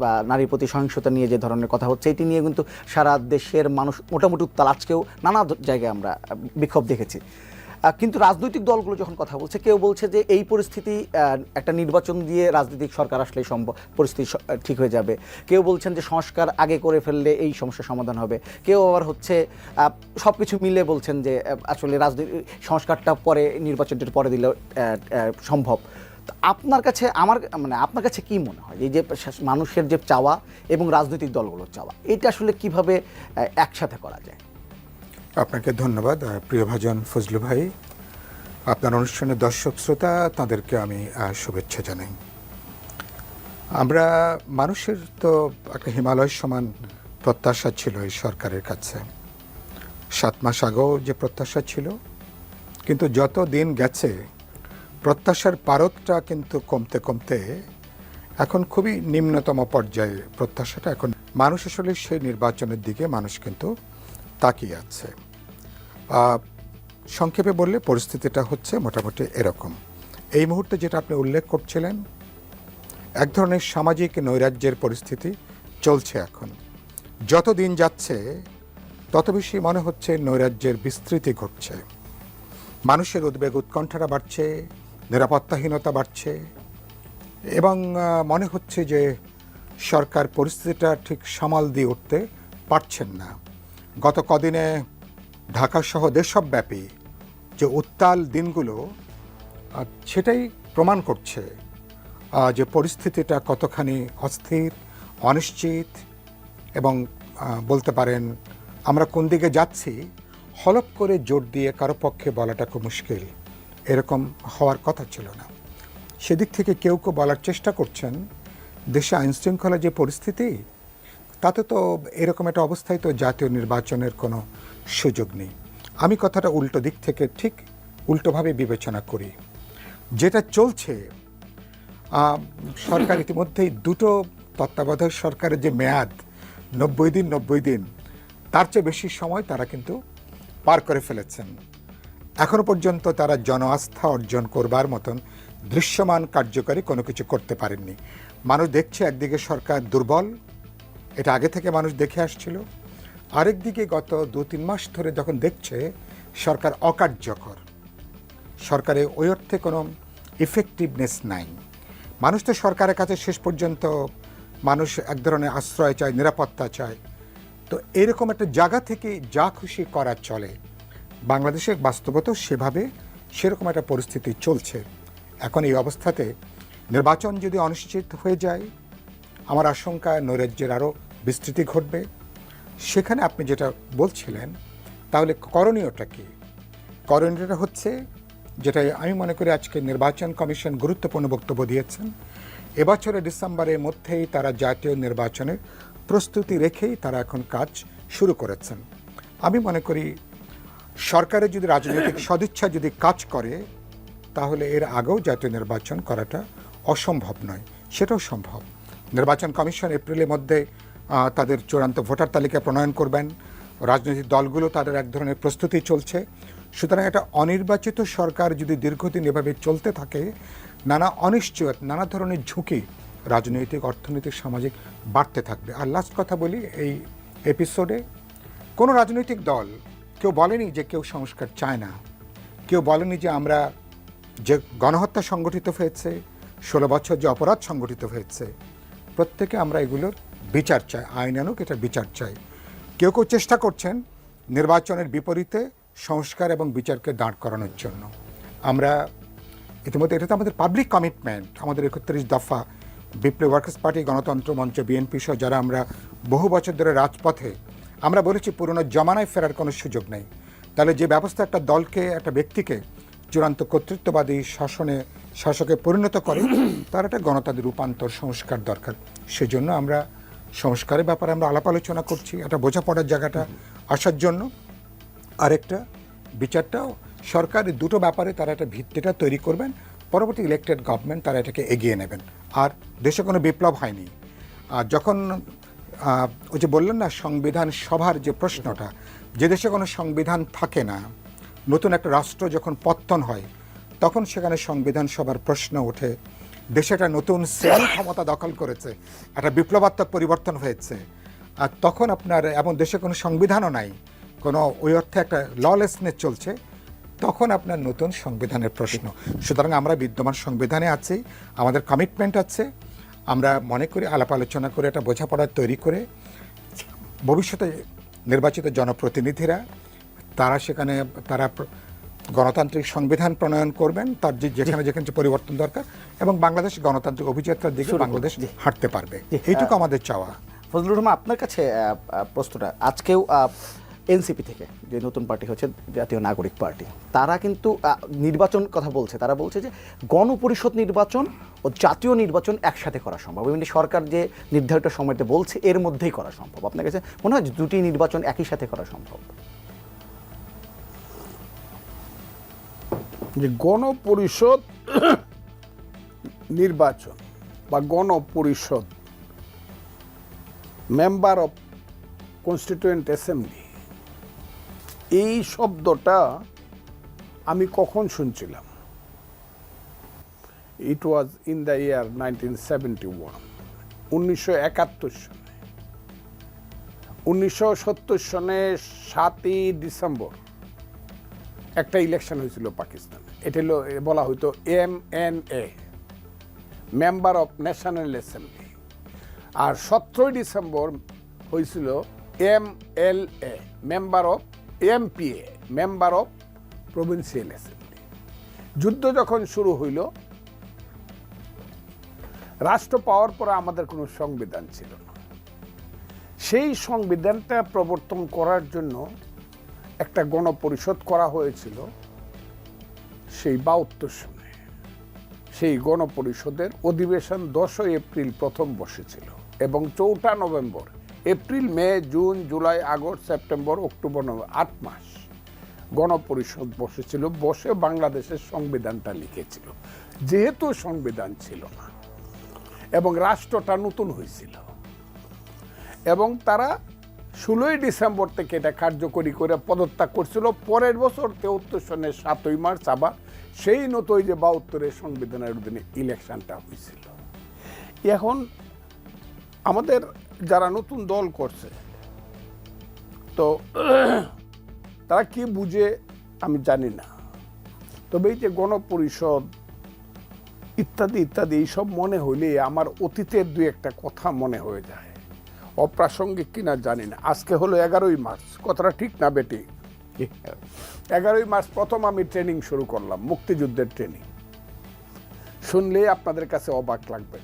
বা নারীর প্রতি সহিংসতা নিয়ে যে ধরনের কথা হচ্ছে, এটি নিয়ে কিন্তু সারা দেশের মানুষ মোটামুটি উত্তাল। আজকেও নানা জায়গায় আমরা বিক্ষোভ দেখেছি। কিন্তু রাজনৈতিক দলগুলো যখন কথা বলছে, কেউ বলছে যে এই পরিস্থিতি একটা নির্বাচন দিয়ে রাজনৈতিক সরকার আসলেই সম্ভব, পরিস্থিতি ঠিক হয়ে যাবে। কেউ বলছেন যে সংস্কার আগে করে ফেললে এই সমস্যার সমাধান হবে। কেউ আবার হচ্ছে সব কিছু মিলে বলছেন যে আসলে রাজনৈতিক সংস্কারটা পরে, নির্বাচনটির পরে দিলে সম্ভব। আপনার কাছে আমার মানে আপনার কাছে কি মনে হয়? এই যে মানুষের যে চাওয়া এবং রাজনৈতিক দলগুলোর চাওয়া, এটা আসলে কীভাবে একসাথে করা যায়? আপনাকে ধন্যবাদ প্রিয়ভাজন ফজলু ভাই। আপনার অনুষ্ঠানের দর্শক শ্রোতা, তাদেরকে আমি শুভেচ্ছা জানাই। আমরা মানুষের তো একটা হিমালয় সমান প্রত্যাশা ছিল এই সরকারের কাছে। সাত মাস আগেও যে প্রত্যাশা ছিল, কিন্তু যত দিন গেছে প্রত্যাশার পারদটা কিন্তু কমতে কমতে এখন খুবই নিম্নতম পর্যায়ে প্রত্যাশাটা এখন। মানুষ আসলে সেই নির্বাচনের দিকে মানুষ কিন্তু তাকিয়ে আছে। সংক্ষেপে বললে পরিস্থিতিটা হচ্ছে মোটামুটি এরকম। এই মুহূর্তে যেটা আপনি উল্লেখ করছিলেন, এক ধরনের সামাজিক নৈরাজ্যের পরিস্থিতি চলছে এখন। যত দিন যাচ্ছে, তত বেশি মনে হচ্ছে নৈরাজ্যের বিস্তৃতি ঘটছে। মানুষের উদ্বেগ উৎকণ্ঠাটা বাড়ছে নিরাপত্তাহীনতা বাড়ছে। এবং মনে হচ্ছে যে সরকার পরিস্থিতিটা ঠিক সামাল দিয়ে উঠতে পারছেন না। গত কদিনে ঢাকা সহ দেশব্যাপী যে উত্তাল দিনগুলো সেটাই প্রমাণ করছে যে পরিস্থিতিটা কতখানি অস্থির, অনিশ্চিত এবং বলতে পারেন আমরা কোন দিকে যাচ্ছি হলপ করে জোর দিয়ে কারও পক্ষে বলাটা খুব মুশকিল। এরকম হওয়ার কথা ছিল না। সেদিক থেকে কেউ কেউ বলার চেষ্টা করছেন, দেশে আইনশৃঙ্খলা যে পরিস্থিতি, তাতে তো এরকম একটা অবস্থায় তো জাতীয় নির্বাচনের কোনো সুযোগ নেই। আমি কথাটা উল্টো দিক থেকে ঠিক উল্টোভাবে বিবেচনা করি। যেটা চলছে সরকার ইতিমধ্যেই দুটো তত্ত্বাবধায়ক সরকারের যে মেয়াদ, নব্বই দিন নব্বই দিন, তার চেয়ে বেশি সময় তারা কিন্তু পার করে ফেলেছেন। এখনও পর্যন্ত তারা জন আস্থা অর্জন করবার মতন দৃশ্যমান কার্যকারী কোনো কিছু করতে পারেননি। মানুষ দেখছে একদিকে সরকার দুর্বল, এটা আগে থেকে মানুষ দেখে আসছিল। আরেকদিকে গত দু তিন মাস ধরে যখন দেখছে, সরকার অকার্যকর। সরকারে ওই অর্থে কোনো ইফেক্টিভনেস নাই। মানুষ তো সরকারের কাছে শেষ পর্যন্ত মানুষ এক ধরনের আশ্রয় চায়, নিরাপত্তা চায়। তো এরকম একটা জায়গা থেকে যা খুশি করা চলে। বাংলাদেশের বাস্তবতাও সেভাবে সেরকম একটা পরিস্থিতি চলছে। এখন এই অবস্থাতে নির্বাচন যদি অনিশ্চিত হয়ে যায়, আমার আশঙ্কা নৈরাজ্যের আরও বিস্তৃতি ঘটবে। সেখানে আপনি যেটা বলছিলেন, তাহলে করণীয়টা কী? করণীয়টা হচ্ছে যেটা আমি মনে করি আজকে নির্বাচন কমিশন গুরুত্বপূর্ণ বক্তব্য দিয়েছেন, এবছরের ডিসেম্বরের মধ্যেই তারা জাতীয় নির্বাচনের প্রস্তুতি রেখেই তারা এখন কাজ শুরু করেছেন। আমি মনে করি সরকারের যদি রাজনৈতিক সদিচ্ছা যদি কাজ করে, তাহলে এর আগেও জাতীয় নির্বাচন করাটা অসম্ভব নয়। সেটাও সম্ভব। নির্বাচন কমিশন এপ্রিলের মধ্যে তাদের চূড়ান্ত ভোটার তালিকা প্রণয়ন করবেন। রাজনৈতিক দলগুলো তাদের এক ধরনের প্রস্তুতি চলছে। সুতরাং একটা অনির্বাচিত সরকার যদি দীর্ঘদিন এভাবে চলতে থাকে, নানা অনিশ্চয়ত, নানা ধরনের ঝুঁকি রাজনৈতিক, অর্থনৈতিক, সামাজিক বাড়তে থাকবে। আর লাস্ট কথা বলি, এই এপিসোডে কোনো রাজনৈতিক দল কেউ বলেনি যে কেউ সংস্কার চায় না। কেউ বলেনি যে আমরা যে গণহত্যা সংগঠিত হয়েছে, ষোলো বছর যে অপরাধ সংগঠিত হয়েছে, প্রত্যেকে আমরা এগুলোর বিচার চাই, আইন আনুক, এটা বিচার চাই। কেউ কেউ চেষ্টা করছেন নির্বাচনের বিপরীতে সংস্কার এবং বিচারকে দাঁড় করানোর জন্য। আমরা ইতিমধ্যে, এটা তো আমাদের পাবলিক কমিটমেন্ট আমাদের একত্রিশ দফা বিপ্লব ওয়ার্কার্স পার্টি, গণতন্ত্র মঞ্চ, বিএনপি সহ যারা আমরা বহু বছর ধরে রাজপথে আমরা বলেছি পুরনো জমানায় ফেরার কোনো সুযোগ নেই। তাহলে যে ব্যবস্থা একটা দলকে, একটা ব্যক্তিকে চূড়ান্ত কর্তৃত্ববাদী শাসনে, শাসকে পরিণত করে, তার একটা গণতান্ত্রিক রূপান্তর সংস্কার দরকার। সেজন্য আমরা সংস্কারের ব্যাপারে আমরা আলাপ আলোচনা করছি, একটা বোঝাপড়ার জায়গাটা আসার জন্য। আরেকটা বিচারটাও, সরকার এই দুটো ব্যাপারে তারা একটা ভিত্তিটা তৈরি করবেন, পরবর্তী ইলেক্টেড গভর্নমেন্ট তারা এটাকে এগিয়ে নেবেন। আর দেশে কোনো বিপ্লব হয়নি। আর যখন ওই যে বললেন না, সংবিধান সভার যে প্রশ্নটা, যে দেশে কোনো সংবিধান থাকে না, নতুন একটা রাষ্ট্র যখন পত্তন হয়, তখন সেখানে সংবিধান সভার প্রশ্ন ওঠে। দেশে একটা নতুন শ্রেণি ক্ষমতা দখল করেছে, একটা বিপ্লবাত্মক পরিবর্তন হয়েছে। আর তখন আপনার এমন দেশে কোনো সংবিধানও নাই, কোনো ওই অর্থে একটা ললেসনেস চলছে, তখন আপনার নতুন সংবিধানের প্রশ্ন। সুতরাং আমরা বিদ্যমান সংবিধানে আছি, আমাদের কমিটমেন্ট আছে আমরা মনে করি আলাপ আলোচনা করে একটা বোঝাপড়া তৈরি করে ভবিষ্যতে নির্বাচিত জনপ্রতিনিধিরা তারা সেখানে তারা গণতান্ত্রিক সংবিধান প্রণয়ন করবেন তার যে যেখানে যেখানে যে পরিবর্তন দরকার এবং বাংলাদেশ গণতান্ত্রিক অভিযাত্রার দিকে বাংলাদেশ। হাঁটতে পারবে। এইটুকু আমাদের চাওয়া। ফজলুর রহমান আপনার কাছে প্রশ্নটা। আজকেও এনসিপি থেকে, যে নতুন পার্টি হচ্ছে জাতীয় নাগরিক পার্টি। তারা কিন্তু নির্বাচন কথা বলছে। তারা বলছে যে গণপরিষদ নির্বাচন ও জাতীয় নির্বাচন একসাথে করা সম্ভব। এমনি সরকার যে নির্ধারিত সময়তে বলছে, এর মধ্যেই করা সম্ভব। আপনার কাছে মনে হয় দুটি নির্বাচন একই সাথে করা সম্ভব? যে গণপরিষদ নির্বাচন বা গণপরিষদ মেম্বার অফ কনস্টিটিউয়েন্ট অ্যাসেম্বলি এই শব্দটা আমি কখন শুনছিলাম? It was in the year nineteen seventy one উনিশশো একাত্তর সনে উনিশশো সত্তর সনে সাতই ডিসেম্বর একটা ইলেকশন হয়েছিল পাকিস্তানে। এটা হলো, বলা হতো M N A member of national assembly আর সতেরোই ডিসেম্বর হয়েছিল M L A member of M P A member of provincial assembly যুদ্ধ যখন শুরু হইল, রাষ্ট্র পাওয়ার পরে আমাদের কোনো সংবিধান ছিল না। সেই সংবিধানটা প্রবর্তন করার জন্য একটা গণপরিষদ করা হয়েছিল সেই বাহাত্তর সনে। সেই গণপরিষদের অধিবেশন দশই এপ্রিল প্রথম বসেছিল এবং চৌঠা November April, May, June, July, August, September, October, November, আট মাস গণপরিষদ বসেছিল, বসে বাংলাদেশের সংবিধানটা লিখেছিল। যেহেতু সংবিধান ছিল না এবং রাষ্ট্রটা নতুন হয়েছিল এবং তারা ষোলোই ডিসেম্বর থেকে এটা কার্যকরী করে পদত্যাগ করছিল, পরের বছর তেহত্তর সনের সাতই মার্চ আবার সেই নতই যে বাহাত্তরের সংবিধানের অধীনে ইলেকশনটা হয়েছিল। এখন আমাদের যারা নতুন দল করছে, তো তারা কি বুঝে আমি জানি না। তবে এই যে গণপরিষদ ইত্যাদি ইত্যাদি, এইসব মনে হইলে আমার অতীতের দুই একটা কথা মনে হয়ে যায়। অপ্রাসঙ্গিক কিনা জানি না। আজকে হলো এগারোই মার্চ। কথাটা ঠিক না, বেটি? এগারোই মার্চ প্রথম আমি ট্রেনিং শুরু করলাম, মুক্তিযুদ্ধের ট্রেনিং। শুনলে আপনাদের কাছে অবাক লাগবে।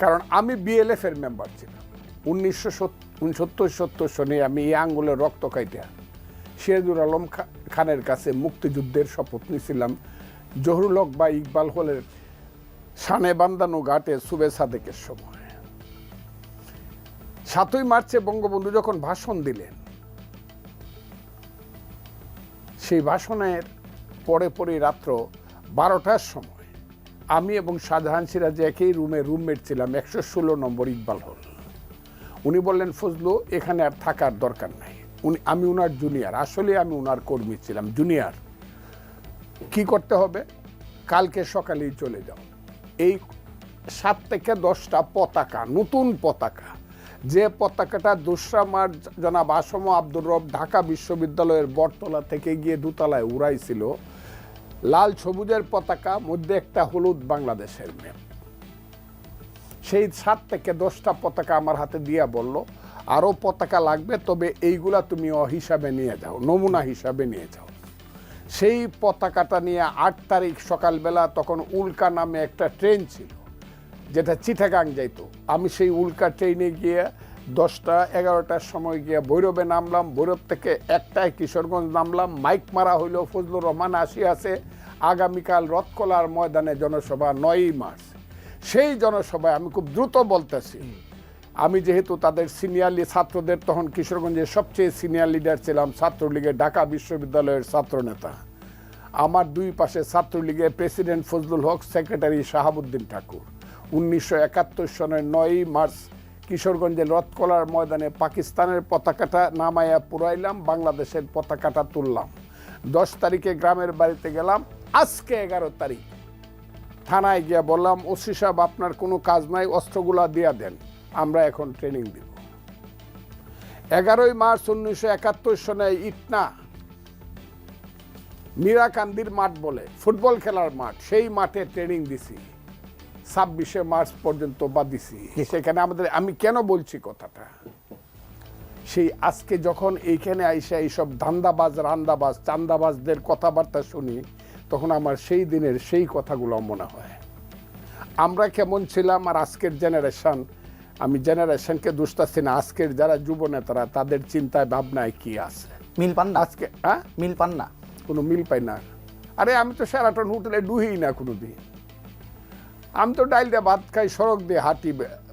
কারণ আমি বিএলএফ এর মেম্বার ছিলাম। উনিশশো উনসত্তর, সত্তর সনে আমি এই আঙ্গুলের রক্ত খাইতে সিরাজুল আলম খানের কাছে মুক্তিযুদ্ধের শপথ নিয়েছিলাম। জহরুল হক বা ইকবাল হলের সানে বান্দানো ঘাটে সুবে সাদেকের সময়। সাতই মার্চে বঙ্গবন্ধু যখন ভাষণ দিলেন, সেই ভাষণের পরে পরে রাত্র বারোটার সময় আমি এবং শাহজাহান সিরাজ একই রুমে রুমমেট ছিলাম, একশো ষোলো নম্বর ইকবাল হল। উনি বললেন, ফজলু, এখানে আর থাকার দরকার নাই। উনি, আমি উনার জুনিয়র আসলে আমি উনার কর্মী ছিলাম জুনিয়র কি করতে হবে? কালকে সকালেই চলে যাও। এই সাত থেকে দশটা পতাকা, নতুন পতাকা, যে পতাকাটা দোসরা মার্চ, জনাব আসম আব্দুর রব ঢাকা বিশ্ববিদ্যালয়ের বটতলা থেকে গিয়ে দুতলায় উড়াইছিল লাল সবুজের পতাকা, মধ্যে একটা হলুদ বাংলাদেশের ম্যাপ সেই সাত থেকে দশটা পতাকা আমার হাতে দিয়া বলল আরও পতাকা লাগবে, তবে এইগুলা তুমি অ হিসাবে নিয়ে যাও, নমুনা হিসাবে নিয়ে যাও। সেই পতাকাটা নিয়ে আট তারিখ সকালবেলা তখন উল্কা নামে একটা ট্রেন ছিল, যেটা চিটাগাং যাইতো। আমি সেই উল্কা ট্রেনে গিয়ে দশটা এগারোটার সময় গিয়ে ভৈরবে নামলাম। ভৈরব থেকে একটায় কিশোরগঞ্জ নামলাম। মাইক মারা হইল ফজলুর রহমান আসি আছে। আগামীকাল রথকলার ময়দানে জনসভা নয়ই মার্চ। সেই জনসভায় আমি খুব দ্রুত বলতেছি। আমি যেহেতু তাদের সিনিয়র ছাত্রদের তখন কিশোরগঞ্জের সবচেয়ে সিনিয়র লিডার ছিলাম ছাত্রলীগের ঢাকা বিশ্ববিদ্যালয়ের ছাত্রনেতা। আমার দুই পাশে ছাত্রলীগের প্রেসিডেন্ট ফজলুল হক সেক্রেটারি শাহাবুদ্দিন ঠাকুর। উনিশশো একাত্তর সনের নয়ই মার্চ কিশোরগঞ্জের রথকলার ময়দানে পাকিস্তানের পতাকাটা নামাইয়া পুরাইলাম, বাংলাদেশের পতাকাটা তুললাম। দশ তারিখে গ্রামের বাড়িতে গেলাম, আজকে এগারো তারিখ। থানায় গিয়ে বললাম, ওসি সাহেব, আপনার কোনো কাজ নাই, অস্ত্রগুলা দিয়া দেন, আমরা এখন ট্রেনিং দিব। এগারোই মার্চ উনিশশো একাত্তর সনে ইটনা, মীরাকান্দির মাঠ বলে, ফুটবল খেলার মাঠ, সেই মাঠে ট্রেনিং দিছি। ছাব্বিশে মার্চ পর্যন্ত বা দিছি। সেখানে আমাদের আমি কেন বলছি কথাটা? সেই আজকে যখন এইখানে আইসা এইসব ধান্দাবাজ রান্দাবাজ চান্দাবাজদের কথাবার্তা শুনি তখন আমার সেই দিনের সেই কথাগুলো মনে হয়। আমরা কেমন ছিলাম আর আজকের জেনারেশন আমি জেনারেশনকে দুষ্টাচ্ছি না আজকের যারা যুব নেতারা তাদের চিন্তায় ভাবনায় কি আছে? মিল পান না? আজকে হ্যাঁ? মিল পান না? কোনো মিল পাই না। আরে আমি তো সেরাটন হোটেলে ডুহি না কোনো দিন আমি তো ডাইল দিয়ে ভাত খাই, সড়ক দিয়ে হাঁটি,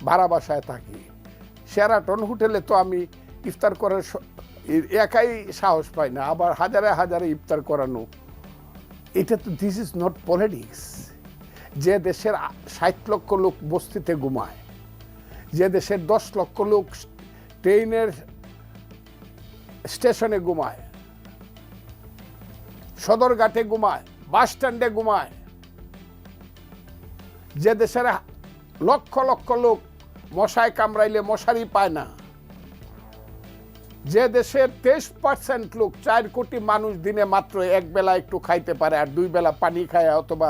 ভাড়া বাসায় থাকি। সেরাটন হোটেলে তো আমি ইফতার করার একাই সাহস পাই না, আবার হাজারে হাজারে ইফতার করানো। এটা তো দিস ইজ নট পলিটিক্স যে দেশের ষাট লক্ষ লোক বস্তিতে ঘুমায়, যে দেশের দশ লক্ষ লোক ট্রেনের স্টেশনে ঘুমায়, সদরঘাটে ঘুমায় বাস স্ট্যান্ডে ঘুমায় যে দেশের লক্ষ লক্ষ লোক মশায় কামড়াইলে মশারি পায় না। যে দেশের তেইশ পার্সেন্ট লোক চার কোটি মানুষ দিনে মাত্র এক বেলা একটু খাইতে পারে আর দুই বেলা পানি খায় অথবা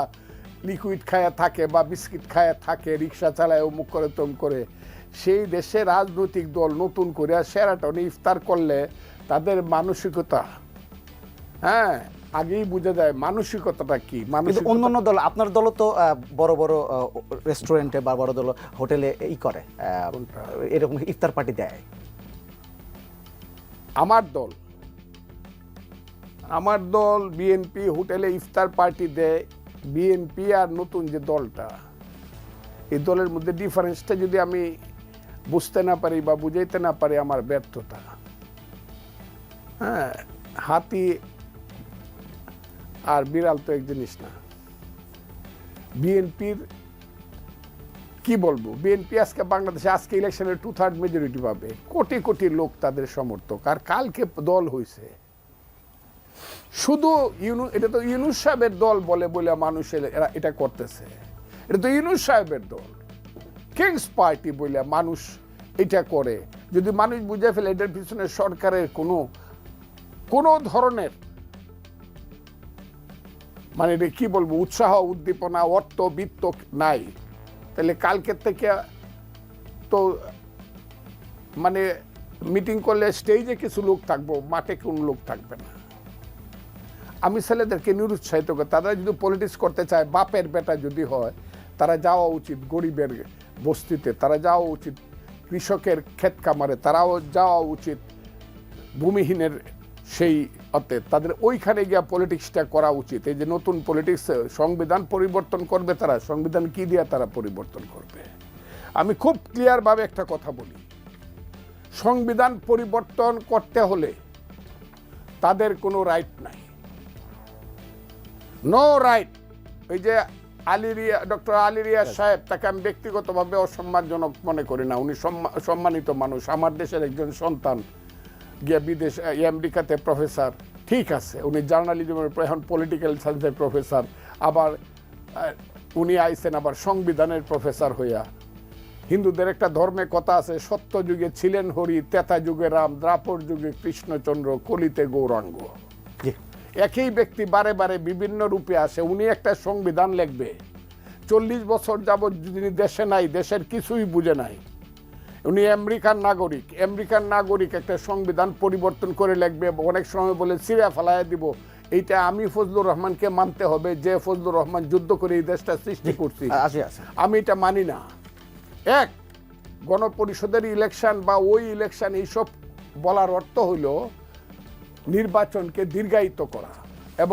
লিকুইড খায়া থাকে বা বিস্কিট খায়া থাকে, রিক্সা চালায় অমুক করে তম করে। সেই দেশে রাজনৈতিক দল নতুন করে সেরাটনে ইফতার করলে তাদের মানসিকতা হ্যাঁ আগেই বুঝে যায় মানসিকতাটা কি কিন্তু অন্যান্য দল আপনার দলও তো বড় বড় রেস্টুরেন্টে বা বড় দল হোটেলে ই করে এরকম ইফতার পার্টি দেয়। আমার দল আমার দল বিএনপি হোটেলে ইফতার পার্টি দেয় বিএনপি আর নতুন যে দলটা এই দলের মধ্যে ডিফারেন্সটা যদি আমি বুঝতে না পারি বা বুঝাইতে না পারি আমার ব্যর্থতা। হ্যাঁ হাতি আর বিড়াল তো এক জিনিস না। বিএনপির কি বলব? বিএনপি আজকে বাংলাদেশে, আজকে ইলেকশনের টু থার্ড মেজরিটি পাবে। কোটি কোটি লোক তাদের সমর্থক। আর কালকে দল হয়েছে শুধু ইউনু এটা তো ইউনুস সাহেবের দল বলে বলে মানুষ এরা- এরা এটা করতেছে। এটা তো ইউনুস সাহেবের দল। কিংস পার্টি বলে মানুষ এটা করে। যদি মানুষ বুঝে ফেলে, এটার পিছনে সরকারের কোনো কোনো ধরনের মানে এটা কি বলব, উৎসাহ, উদ্দীপনা, অর্থ, বিত্ত নাই। তাহলে কালকের থেকে তো মানে মিটিং করলে স্টেজে কিছু লোক থাকব, মাঠে কোনো লোক থাকবে না। আমি ছেলেদেরকে নিরুৎসাহিত করি, তারা যদি পলিটিক্স করতে চায়, বাপের বেটা যদি হয়, তারা যাওয়া উচিত গরিবের বস্তিতে, তারা যাওয়া উচিত কৃষকের ক্ষেত কামারে তারাও যাওয়া উচিত ভূমিহীনের সেই অর্থে তাদের ওইখানে গিয়া পলিটিক্সটা করা উচিত। এই যে নতুন পলিটিক্স সংবিধান পরিবর্তন করবে তারা সংবিধান কি দিয়া তারা পরিবর্তন করবে? আমি খুব ক্লিয়ারভাবে একটা কথা বলি। সংবিধান পরিবর্তন করতে হলে তাদের কোনো রাইট নাই। নো রাইট এই যে আলিরিয়া ডক্টর আলিরিয়া সাহেব তাকে আমি ব্যক্তিগতভাবে অসম্মানজনক মনে করি না। উনি সম্মা- সম্মানিত মানুষ। আমার দেশের একজন সন্তান। গিয়া বিদেশ আমেরিকাতে প্রফেসর ঠিক আছে উনি জার্নালিজমের এখন পলিটিক্যাল সায়েন্সের প্রফেসর আবার উনি আইছেন আবার সংবিধানের প্রফেসর হইয়া। হিন্দুদের একটা ধর্মে কথা আছে সত্য যুগে ছিলেন হরি তেতা যুগে রাম দ্রাপর যুগে কৃষ্ণচন্দ্র কলিতে গৌরাঙ্গ। একই ব্যক্তি বারে বারে বিভিন্ন রূপে আসে উনি একটা সংবিধান লিখবে। চল্লিশ বছর যাবৎ যিনি দেশে নাই দেশের কিছুই বুঝে নাই। উনি আমেরিকান নাগরিক। আমেরিকান নাগরিক একটা সংবিধান পরিবর্তন করে লিখবে অনেক সময় বলে সিরিয়া ফালাইয়া দিব। এইটা আমি ফজলুর রহমানকে মানতে হবে যে ফজলুর রহমান যুদ্ধ করে এই দেশটা সৃষ্টি করছি। আমি এটা মানি না। এক গণপরিষদের ইলেকশন বা ওই ইলেকশন এইসব বলার অর্থ হইল নির্বাচনকে দীর্ঘায়িত করা এবং